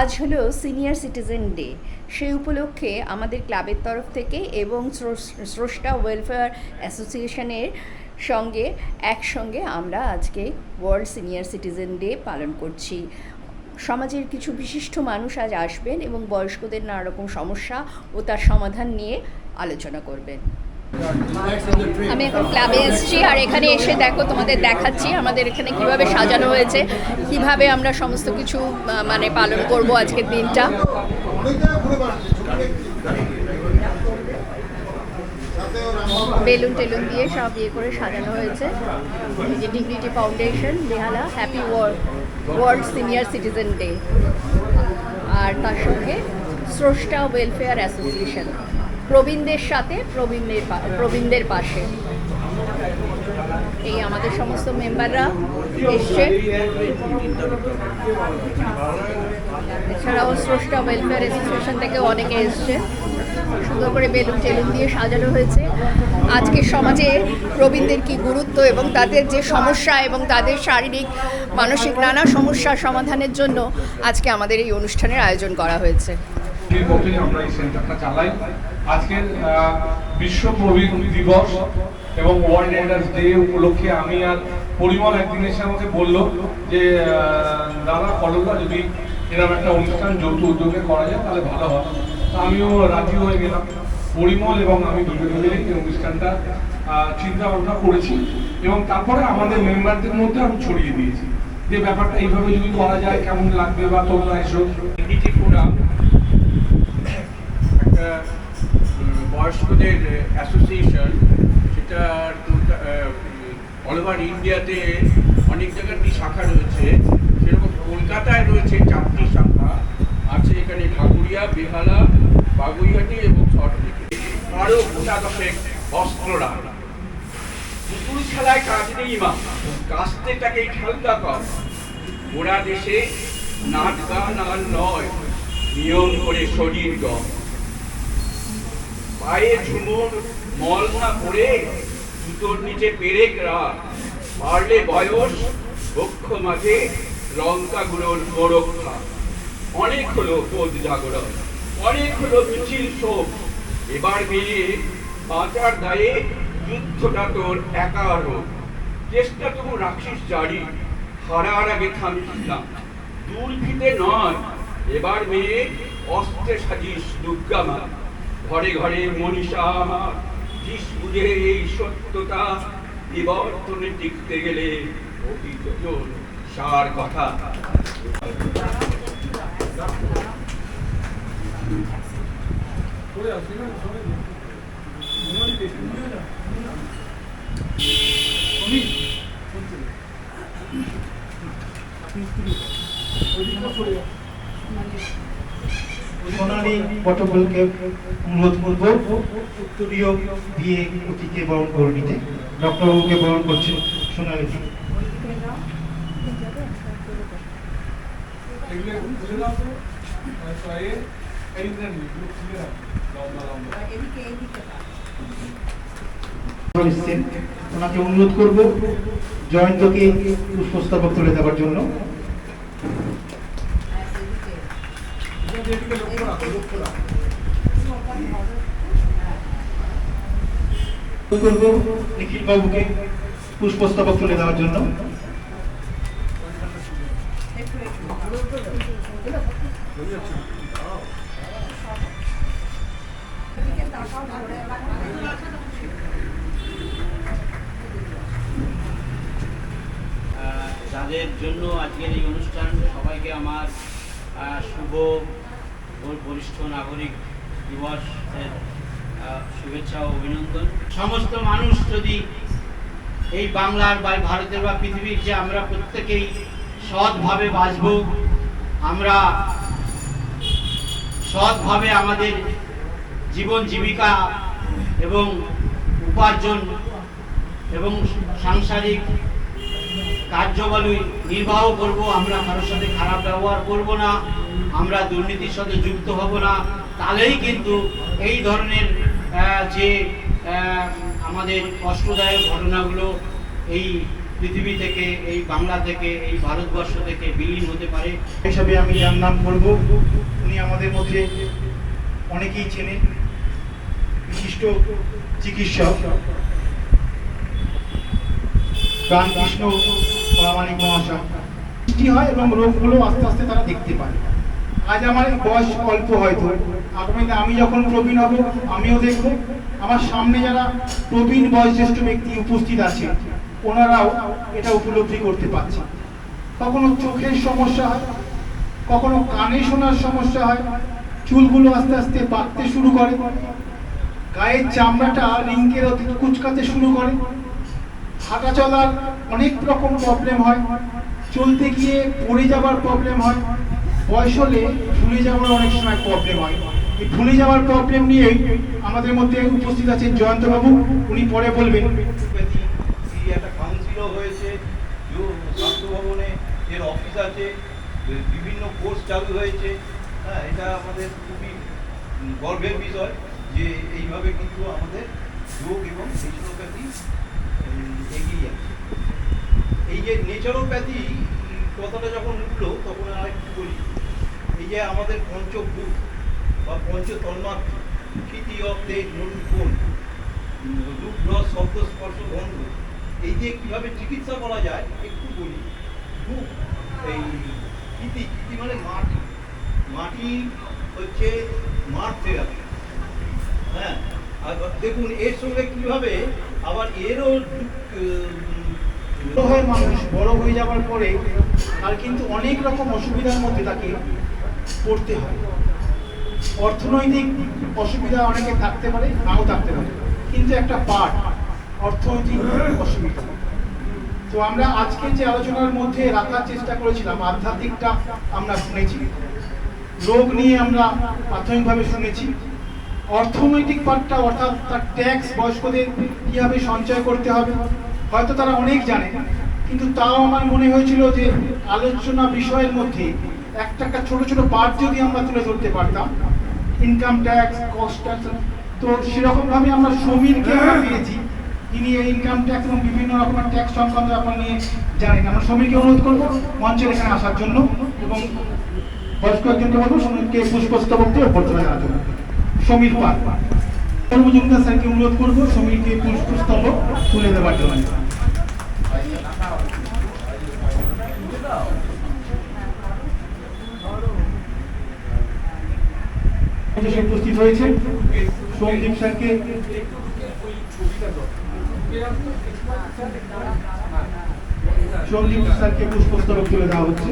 আজ হলো senior citizen day. সেই উপলক্ষে আমাদের ক্লাবের তরফ থেকে এবং স্রষ্টা ওয়েলফেয়ার অ্যাসোসিয়েশনের সঙ্গে, একসঙ্গে আমরা আজকে ওয়ার্ল্ড সিনিয়র সিটিজেন ডে পালন করছি। সমাজের কিছু বিশিষ্ট মানুষ আজ আসবেন এবং বয়স্কদের নানা রকম সমস্যা ও তার সমাধান নিয়ে আলোচনা করবেন। আমি এখন ক্লাবে এসেছি আর এখানে এসে দেখো, তোমাদের দেখাচ্ছি আমাদের এখানে কীভাবে সাজানো হয়েছে, কীভাবে আমরা সমস্ত কিছু মানে পালন করব আজকের দিনটা। বেলুন টেলুন দিয়ে সব ইয়ে করে সাজানো হয়েছে। যে dignity foundation Behala happy world world senior citizen day আর তার সঙ্গে স্রষ্টা ওয়েলফেয়ার অ্যাসোসিয়েশন প্রবীণদের সাথে প্রবীণদের প্রবীণদের পাশে। এই আমাদের সমস্ত মেম্বাররা এসছে। এছাড়াও স্রষ্টা ওয়েলফেয়ার অ্যাসোসিয়েশন থেকে অনেকে এসছে। সুন্দর করে বেলুন টেলুন দিয়ে সাজানো হয়েছে। আজকের সমাজে প্রবীণদের কি গুরুত্ব এবং তাদের যে সমস্যা এবং তাদের শারীরিক, মানসিক নানা সমস্যার সমাধানের জন্য আজকে আমাদের এই অনুষ্ঠানের আয়োজন করা হয়েছে। সেই মতোই আমরা এই সেন্টারটা চালাই। আজকের বিশ্ব প্রবীণ দিবস এবং ওয়ার্ল্ড এল্ডার্স ডে উপলক্ষে আমি আর পরিমল একদিন এসে আমাকে বলল যে দাদা কলকা যদি এরকম একটা অনুষ্ঠান যৌথ উদ্যোগে করা যায়, তাহলে ভালো হয়। আমিও রাজি হয়ে গেলাম। পরিমল এবং আমি দুজনে মিলে এই অনুষ্ঠানটা চিন্তা ভাবনা করেছি এবং তারপরে আমাদের মেম্বারদের মধ্যে আমি ছড়িয়ে দিয়েছি। যে ব্যাপারটা এইভাবে যদি করা যায়, কেমন লাগবে বা তোমরা এসো। ডিগনিটি ফোরাম একটা বয়স্কদের অ্যাসোসিয়েশন সেটা অল ওভার ইন্ডিয়াতে অনেক জায়গাতেই শাখা রয়েছে। সেরকম কলকাতায় রয়েছে চারটি শাখা। আছে এখানে ঢাকুরিয়া, বেহালা, বাগুইহাটি এবং ছটদিকে আরও গোটা দশেক বস্ত্ররা পুতুল খেলায় কাজ নেই মা কাস্তে তাকে খেলতা কর। ওরা দেশে নাচ গান আর নয়। নিয়ম করে শরীর গম পায়ে ঝুমুর মল না পড়ে জুতোর নিচে পেরেক রাখ। পারলে বয়স, বক্ষ মাঝে লঙ্কাগুলোর মোরক্ষা অনেক হলো বোধ জাগরণ, অনেক হলো মিছিল শোক। এবার মেয়ে বাঁচার দায়ে যুদ্ধটা তোর একা হোক। চেষ্টা তবু রাখিস জারি, হারার আগে থামিস না। দুর্ভিতে নয়, এবার মেয়ে অস্ত্রে সাজিস দুর্গা মা ঘরে ঘরে মনীষা আমার জিস বুঝে এই সত্যতা বিবর্তনে টিকতে গেলে অভিযোজন সার কথা। পটবলকে অনুরোধ করব। উত্তরীয় দিয়ে অতিকে বরণ করে নিতে। ডক্টর বাবুকে বরণ করছেন সোনালী ওনাকে অনুরোধ করব জয়ন্তকে তুলে দেওয়ার জন্য। করব নিখিল পুষ্পস্তবক তুলে দেওয়ার জন্য। যাদের জন্য আজকের এই অনুষ্ঠান সবাইকে আমার শুভ বরিষ্ঠ নাগরিক দিবসের শুভেচ্ছা ও অভিনন্দন। সমস্ত মানুষ যদি এই বাংলার বা ভারতের বা পৃথিবীর যে আমরা প্রত্যেকেই সৎভাবে বাঁচব, আমরা সৎভাবে আমাদের জীবন জীবিকা এবং উপার্জন এবং সাংসারিক কার্যবলী নির্বাহ করব, আমরা কারোর সাথে খারাপ ব্যবহার করব না। আমরা দুর্নীতির সাথে যুক্ত হব না, তাহলেই কিন্তু এই ধরনের যে আমাদের কষ্টদায়ক ঘটনাগুলো এই পৃথিবী থেকে, এই বাংলা থেকে, এই ভারতবর্ষ থেকে বিলীন হতে পারে। হিসাবে আমি যার নাম করব উনি আমাদের মধ্যে অনেকেই চেনেন, বিশিষ্ট চিকিৎসক, রামকৃষ্ণ প্রামাণিক মহাশয়। সৃষ্টি হয় এবং রোগগুলো আস্তে আস্তে তারা দেখতে পায়। আজ আমার বয়স অল্প হয়তো। আগামীতে আমি যখন প্রবীণ হব, আমিও দেখব। আমার সামনে যারা প্রবীণ বয়োজ্যেষ্ঠ ব্যক্তি উপস্থিত আছে, ওনারাও এটা উপলব্ধি করতে পারছে। কখনো চোখের সমস্যা হয়, কখনো কানে শোনার সমস্যা হয়, চুলগুলো আস্তে আস্তে পাকতে শুরু করে, গায়ের চামড়াটা রিঙ্কের কুচকাতে শুরু করে, হাঁটা চলার অনেক রকম প্রবলেম হয়, চলতে গিয়ে পড়ে যাবার প্রবলেম হয় বয়স হলে ভুলে যাওয়ার অনেক সময় প্রবলেম হয়। এই ভুলে যাওয়ার প্রবলেম নিয়েই আমাদের মধ্যে উপস্থিত আছেন জয়ন্তবাবু। উনি পরে বলবেন। একটা কাউন্সিলও হয়েছে স্বাস্থ্য ভবনে এর অফিস আছে, বিভিন্ন কোর্স চালু হয়েছে। হ্যাঁ এটা আমাদের খুবই গর্বের বিষয় যে এইভাবে কিন্তু আমাদের যোগ এবং নেচারোপ্যাথি এগিয়ে যাচ্ছে। এই যে নেচারোপ্যাথি কথাটা যখন উঠল, তখন আর একটু বলি। এই যে আমাদের পঞ্চভূত বা পঞ্চতন্মাত্র অফ দেশ নরুন কোন রূপ রস শব্দ স্পর্শ গন্ধ, এই যে কীভাবে চিকিৎসা করা যায়, একটু বলি। রূপ এই কৃতি কৃতি মানে মাটি। মাটি হচ্ছে মাঠ থেরাপি হ্যাঁ আর দেখুন, এর সঙ্গে কীভাবে আবার এরও হয়ে মানুষ বড় হয়ে যাওয়ার পরে আর কিন্তু অনেক রকম অসুবিধার মধ্যে তাকে পড়তে হয়। অর্থনৈতিক অসুবিধা অনেকে থাকতে পারে, নাও থাকতে পারে। কিন্তু একটা পার্ট অর্থনৈতিক অসুবিধা। তো আমরা আজকে যে আলোচনার মধ্যে রাখার চেষ্টা করেছিলাম, আধ্যাত্মিকটা আমরা শুনেছি। রোগ নিয়ে আমরা প্রাথমিকভাবে শুনেছি। অর্থনৈতিক পার্টটা অর্থাৎ তার ট্যাক্স বয়স্কদের কীভাবে সঞ্চয় করতে হবে, হয়তো তারা অনেক জানে। কিন্তু তাও আমার মনে হয়েছিল যে আলোচনা বিষয়ের মধ্যে একটা ছোট ছোট পার্ট যদি আমরা তুলে ধরতে পারতাম ইনকাম ট্যাক্স কস্ট ট্যাক্স তো সেরকম ভাবে আমরা সমীরকে আমরা পেয়েছি। তিনি এই ইনকাম ট্যাক্স এবং বিভিন্ন রকমের ট্যাক্স সংক্রান্ত ব্যাপার নিয়ে জানেন। আমরা সমীরকে অনুরোধ করব মঞ্চের এখানে আসার জন্য এবং বয়স্ক একজনকে বলব, সমীরকে পুষ্পস্তবক দিয়ে অভ্যর্থনা জানার জন্য। সমীর পাল। মজুমদার স্যারকে অনুরোধ করব সমীরকে পুষ্পস্তবক তুলে দেওয়ার জন্য। উপস্থিত হয়েছে সন্দীপ স্যারকে। সন্দীপ স্যারকে পুষ্পস্তবক তুলে দেওয়া হচ্ছে।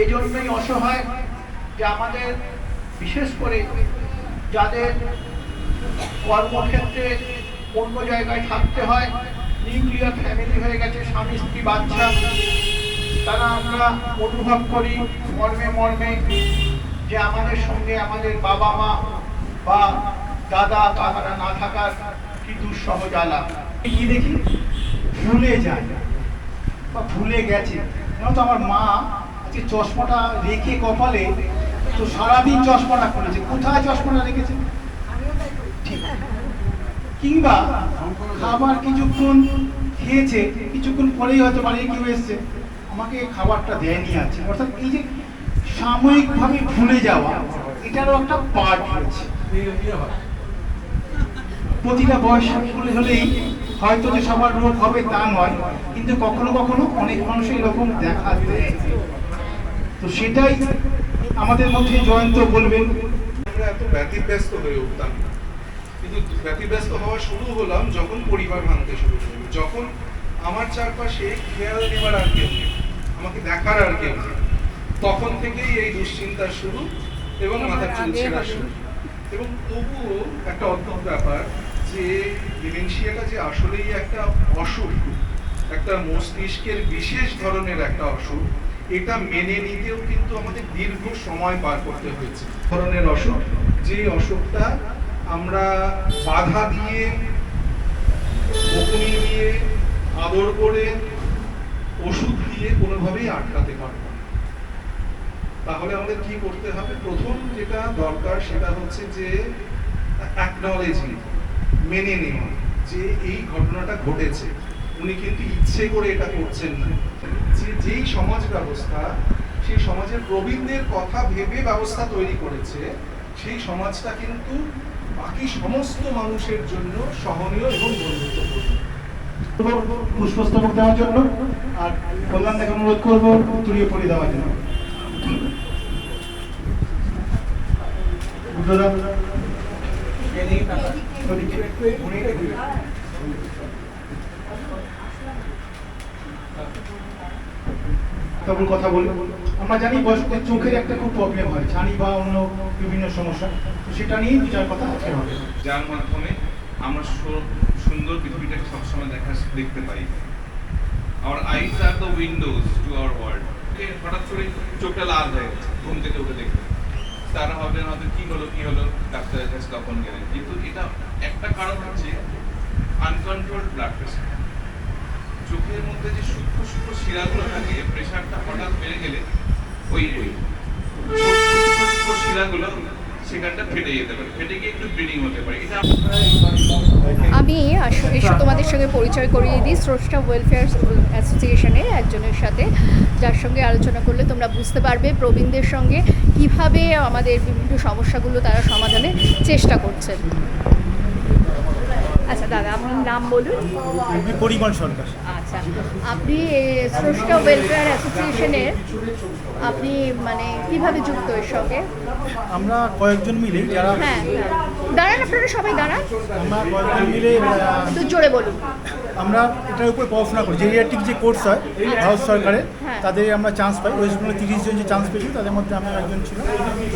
এই জন্যই অসহায় যে আমাদের, বিশেষ করে যাদের কর্মক্ষেত্রে অন্য জায়গায় থাকতে হয়, নিউক্লিয়ার ফ্যামিলি হয়ে গেছে, স্বামী স্ত্রী, বাচ্চা তারা আমরা অনুভব করি মর্মে মর্মে যে আমাদের সঙ্গে আমাদের বাবা মা বা দাদা কাকারা না থাকার কি দুঃসহ জ্বালা। কি দেখি? ভুলে যায়। বা ভুলে গেছে। যেন তো আমার মা আজকে চশমাটা রেখে কপালে তো সারাদিন চশমাটা খুলেছে। কোথায় চশমাটা রেখেছে? কিংবা খাবার কিছুক্ষণ খেয়েছে, কিছুক্ষণ পরেই হয়তো বাড়ি কেউ এসছে। আমাকে খাবারটা দেয়নি আছে অর্থাৎ এই যে সাময়িকভাবে ভুলে যাওয়া, এটারও একটা পার্ট রয়েছে। প্রতিটা বয়স হলে হলেই হয়তো যে সবার রোগ হবে তা নয়, কিন্তু কখনো কখনো অনেক মানুষের এরকম দেখা দেয়। তো সেটাই আমাদের মধ্যে জয়ন্ত বলবেন। আমরা এত ব্যতিব্যস্ত হয়ে উঠতাম কিন্তু ব্যতিব্যস্ত হওয়া শুরু হলাম যখন পরিবার ভাঙতে শুরু করল। যখন আমার চারপাশে খেয়াল নেবার আর কেউ নেই। আমাকে দেখার আর কেউ তখন থেকেই এই দুশ্চিন্তার শুরু এবং মাথার চুল শুরু। এবং তবুও একটা অদ্ভুত ব্যাপার যে ডিমেনশিয়াটা যে আসলেই একটা অসুখ একটা মস্তিষ্কের বিশেষ ধরনের একটা অসুখ এটা মেনে নিতেও কিন্তু আমাদের দীর্ঘ সময় পার করতে হয়েছে। ধরনের অসুখ যে অসুখটা আমরা বাধা দিয়ে বকুনি দিয়ে আদর করে ওষুধ দিয়ে কোনোভাবেই আটকাতে পারব। তাহলে আমাদের কি করতে হবে? প্রথম যেটা দরকার সেটা হচ্ছে যে এক মেনে নেওয়া যে এই ঘটনাটা ঘটেছে। উনি কিন্তু ইচ্ছে করে এটা করছেন না। যে যেই সমাজ ব্যবস্থা, সেই সমাজের প্রবীণদের কথা ভেবে ব্যবস্থা তৈরি করেছে, সেই সমাজটা কিন্তু বাকি সমস্ত মানুষের জন্য সহনীয় এবং বন্ধুত্বপূর্ণ। পুষ্পস্তবক দেওয়ার জন্য, আর কল্যাণ দেখে অনুরোধ করব উত্তরীয় পরি দেওয়ার জন্য। তারপর কথা বলি। আমরা জানি বয়স্কদের চোখের একটা খুব প্রবলেম হয় ছানি বা অন্য বিভিন্ন সমস্যা। সেটা নিয়ে দু কথা আজকে হবে। যার মাধ্যমে আমরা সুন্দর পৃথিবীটাকে সবসময় দেখা দেখতে পাই। আমার eyes are the windows to our world হঠাৎ করে চোখটা লাল হয়ে ঘুম থেকে উঠে দেখতে। তারা ভাবলেন হয়তো কি হলো কি হলো, ডাক্তারের কাছে তখন গেলেন। কিন্তু এটা একটা কারণ হচ্ছে আনকন্ট্রোলড ব্লাড প্রেশার চোখের মধ্যে যে সূক্ষ্ম সূক্ষ্ম শিরাগুলো থাকে প্রেশারটা হঠাৎ বেড়ে গেলে ওই ওই সূক্ষ্ম শিরাগুলো সেখানটা ফেটে যেতে পারে। ফেটে গিয়ে একটু ব্লিডিং হতে পারে। এটা আমি আসলে এসে তোমাদের সঙ্গে পরিচয় করিয়ে দিই। স্রষ্টা ওয়েলফেয়ার অ্যাসোসিয়েশনের একজনের সাথে। যার সঙ্গে আলোচনা করলে তোমরা বুঝতে পারবে প্রবীণদের সঙ্গে কীভাবে আমাদের বিভিন্ন সমস্যাগুলো তারা সমাধানের চেষ্টা করছেন আচ্ছা দাদা আপনার নাম বলুন। পরিমল সরকার। আচ্ছা আপনি স্রষ্টা ওয়েলফেয়ার অ্যাসোসিয়েশনের আপনি মানে কীভাবে যুক্ত এর সঙ্গে? আমরা কয়েকজন মিলে যারা হ্যাঁ দাঁড়ান আপনারা সবাই দাঁড়ান। আমরা কয়েকজন মিলে একটু জোরে বলুন। আমরা এটার উপর পড়াশোনা করি। জেরিয়াটিক যে কোর্স হয় ভারত সরকারের হ্যাঁ। তাদের আমরা চান্স পাই। ওয়েস্ট বেঙ্গলে তিরিশ জন যে চান্স পেয়েছি তাদের মধ্যে আমি একজন ছিলাম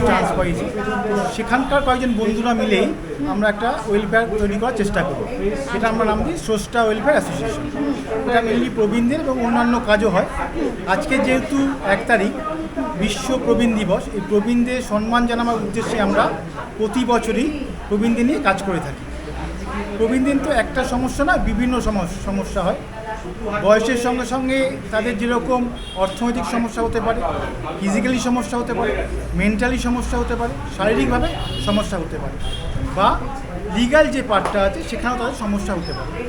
চান্স পাইছি তো সেখানকার কয়েকজন বন্ধুরা মিলেই আমরা একটা ওয়েলফেয়ার তৈরি করার চেষ্টা করি এটা আমরা নাম দিই স্রষ্টা ওয়েলফেয়ার অ্যাসোসিয়েশন এটা মেনলি প্রবীণদের এবং অন্যান্য কাজও হয়। আজকে যেহেতু এক তারিখ বিশ্ব প্রবীণ দিবস এই প্রবীণদের সম্মান জানানোর উদ্দেশ্যে আমরা প্রতি বছরই প্রবীণদের নিয়ে কাজ করে থাকি। প্রবীণদের তো একটা সমস্যা না, বিভিন্ন সমস- সমস্যা হয়। বয়সের সঙ্গে সঙ্গে তাদের যেরকম অর্থনৈতিক সমস্যা হতে পারে ফিজিক্যালি সমস্যা হতে পারে মেন্টালি সমস্যা হতে পারে, শারীরিকভাবে সমস্যা হতে পারে বা লিগাল যে পার্টটা আছে সেখানেও তাদের সমস্যা হতে পারে।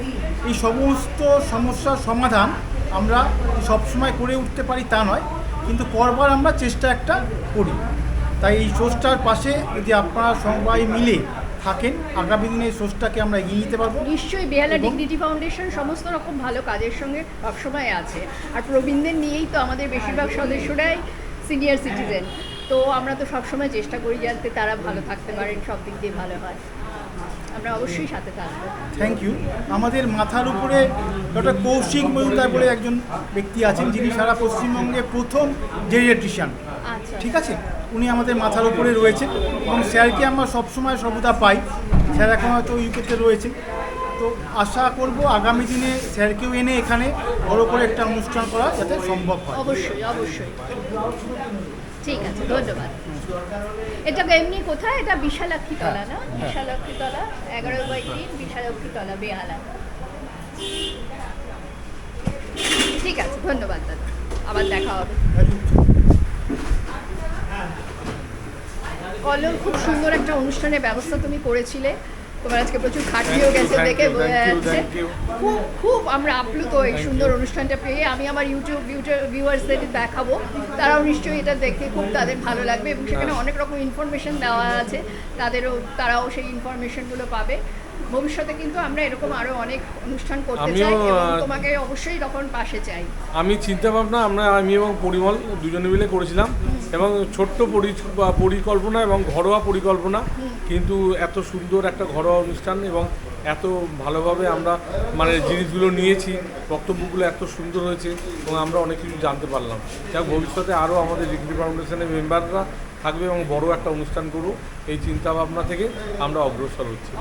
এই সমস্ত সমস্যার সমাধান আমরা সবসময় করে উঠতে পারি তা নয়, কিন্তু করবার আমরা চেষ্টা একটা করি। তাই এই সোর্সটার পাশে যদি আপনারা সবাই মিলে থাকেন আগামী দিনে এই সোর্সটাকে আমরা এগিয়ে নিতে পারব। নিশ্চয়ই বেহালা ডিগনিটি ফাউন্ডেশন সমস্ত রকম ভালো কাজের সঙ্গে সবসময় আছে। আর প্রবীণদের নিয়েই তো আমাদের বেশিরভাগ সদস্যরাই সিনিয়র সিটিজেন। তো আমরা তো সবসময় চেষ্টা করি যাতে তারা ভালো থাকতে পারেন সব দিক দিয়ে ভালো হয়। আমরা অবশ্যই সাথে থাকব। থ্যাংক ইউ আমাদের মাথার উপরে ডক্টর কৌশিক মজুমদার বলে একজন ব্যক্তি আছেন যিনি সারা পশ্চিমবঙ্গে প্রথম জেরিয়াট্রিশিয়ান আচ্ছা। ঠিক আছে? উনি আমাদের মাথার উপরে রয়েছেন এবং স্যারকে আমরা সবসময় সর্বদা পাই। স্যার এখন হয়তো ইউকেতে রয়েছে। তো আশা করব আগামী দিনে স্যারকেও এনে এখানে বড় করে একটা অনুষ্ঠান করা যাতে সম্ভব হয়। অবশ্যই অবশ্যই। ঠিক আছে ধন্যবাদ। এটা এমনি কোথায়? এটা বিশালাক্ষী তলা না? বিশালাক্ষী তলা এগারো বাই তিন বিশালাক্ষী তলা বেহালা। ঠিক আছে ধন্যবাদ দাদা। আবার দেখা হবে। কলম খুব সুন্দর একটা অনুষ্ঠানের ব্যবস্থা তুমি করেছিলে। তোমার আজকে প্রচুর খাটনিও গেছে দেখে বোঝা যাচ্ছে। খুব খুব আমরা আপ্লুত এই সুন্দর অনুষ্ঠানটা পেয়ে। আমি আমার ইউটিউব ভিউয়ার্সদের দেখাবো। তারাও নিশ্চয়ই এটা দেখে খুব তাদের ভালো লাগবে এবং সেখানে অনেক রকম ইনফরমেশন দেওয়া আছে। তাদেরও তারাও সেই ইনফরমেশনগুলো পাবে। ভবিষ্যতে কিন্তু আমরা এরকম আরও অনেক অনুষ্ঠান করতে চাই এবং তোমাকে অবশ্যই তখন পাশে চাই। আমি চিন্তা ভাবনা আমরা আমি এবং পরিমল দুজনে মিলে করেছিলাম। এবং ছোট্ট পরিকল্পনা এবং ঘরোয়া পরিকল্পনা, কিন্তু এত সুন্দর একটা ঘরোয়া অনুষ্ঠান এবং এত ভালোভাবে আমরা মানে জিনিসগুলো নিয়েছি, বক্তব্যগুলো এত সুন্দর হয়েছে এবং আমরা অনেক কিছু জানতে পারলাম। যাক, ভবিষ্যতে আরও আমাদের ডিগ্রি ফাউন্ডেশনের মেম্বাররা থাকবে এবং বড় একটা অনুষ্ঠান করব এই চিন্তা ভাবনা থেকে আমরা অগ্রসর হচ্ছি।